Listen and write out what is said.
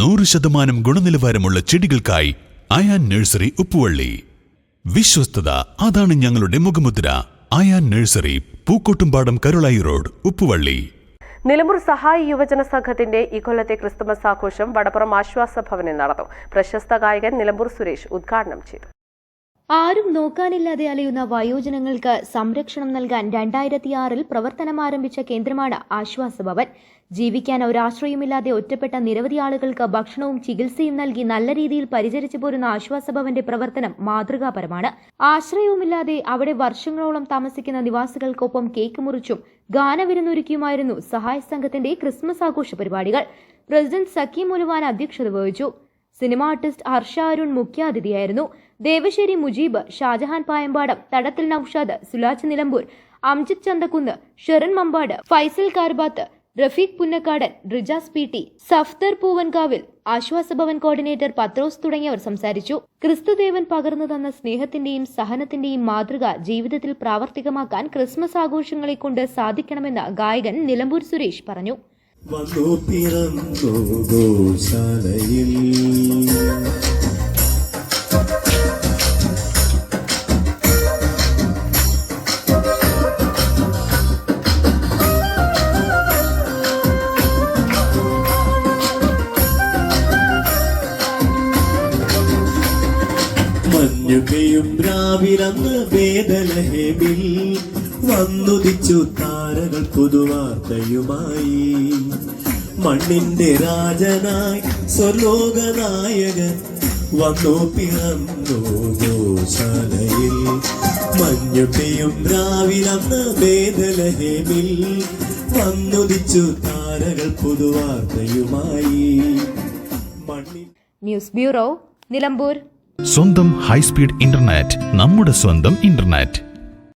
നൂറ് ശതമാനം ഗുണനിലവാരമുള്ള ചെടികൾക്കായി അയാൻ നഴ്സറി ഉപ്പുവള്ളി. വിശ്വസ്തത അതാണ് ഞങ്ങളുടെ മുഖമുദ്ര. Ayan nursery Pookkottumpadam Karulai road Uppuvally. Nilambur സഹായ യുവജന സംഘത്തിന്റെ ഇക്കൊല്ലത്തെ ക്രിസ്തുമസ് ആഘോഷം വടപ്പുറം ആശ്വാസ ഭവനിൽ നടന്നു. പ്രശസ്ത ഗായകൻ നിലമ്പൂർ സുരേഷ് ഉദ്ഘാടനം ചെയ്തു. ആരും നോക്കാനില്ലാതെ അലയുന്ന വയോജനങ്ങൾക്ക് സംരക്ഷണം നൽകാൻ രണ്ടായിരത്തിയാറിൽ പ്രവർത്തനം ആരംഭിച്ച കേന്ദ്രമാണ് ആശ്വാസഭവൻ. ജീവിക്കാൻ ഒരാശ്രയമില്ലാതെ ഒറ്റപ്പെട്ട നിരവധി ആളുകൾക്ക് ഭക്ഷണവും ചികിത്സയും നൽകി നല്ല രീതിയിൽ പരിചരിച്ചു പോരുന്ന ആശ്വാസഭവന്റെ പ്രവർത്തനം മാതൃകാപരമാണ്. ആശ്രയവുമില്ലാതെ അവിടെ വർഷങ്ങളോളം താമസിക്കുന്ന നിവാസികൾക്കൊപ്പം കേക്ക് മുറിച്ചും ഗാനവിരുന്നൊരുക്കിയുമായിരുന്നു സഹായ സംഘത്തിന്റെ ക്രിസ്മസ് ആഘോഷ പരിപാടികൾ. പ്രസിഡന്റ് സക്കീം മുലുവാൻ അധ്യക്ഷത വഹിച്ചു. സിനിമ ആർട്ടിസ്റ്റ് ഹർഷ അരുൺ മുഖ്യാതിഥിയായിരുന്നു. Devassery Mujeeb Shajahan Payambadam Thadathil Noushad സുലാച്ച് Nilambur Amjith Chanthakkunnu Sherin Mambad Faisal കാർബാത്ത് Rafeeq Punnakkadan Rijas P T Safdar പൂവൻകാവിൽ ആശ്വാസഭവൻ coordinator പത്രോസ് തുടങ്ങിയവർ സംസാരിച്ചു. ക്രിസ്തുദേവൻ പകർന്നു തന്ന സ്നേഹത്തിന്റെയും സഹനത്തിന്റെയും മാതൃക ജീവിതത്തിൽ പ്രാവർത്തികമാക്കാൻ ക്രിസ്മസ് ആഘോഷങ്ങളെ കൊണ്ട് സാധിക്കണമെന്ന് ഗായകൻ നിലമ്പൂർ സുരേഷ് പറഞ്ഞു. വന്നു പിറന്നു ഗോശാലയിൽ മഞ്ഞു പെയ്യും രാവിലന്ന് വേദലഹേമിൽ വന്നുദിച്ചു താരകൾ പുതുവാർത്തയുമായി. മണ്ണിന്റെ രാജനായി സ്വർലോകനായകൻ വന്നു പിറന്നു ഗോശാലയിൽ. മഞ്ഞുട്ടിയും രാവിലന്ന് വേദലഹേമിൽ വന്നുദിച്ചു താരകൾ പുതുവാർത്തയുമായി. മണ്ണിൻ ന്യൂസ് ബ്യൂറോ നിലമ്പൂർ. സ്വന്തം ഹൈസ്പീഡ് ഇന്റർനെറ്റ് നമ്മുടെ സ്വന്തം ഇന്റർനെറ്റ്.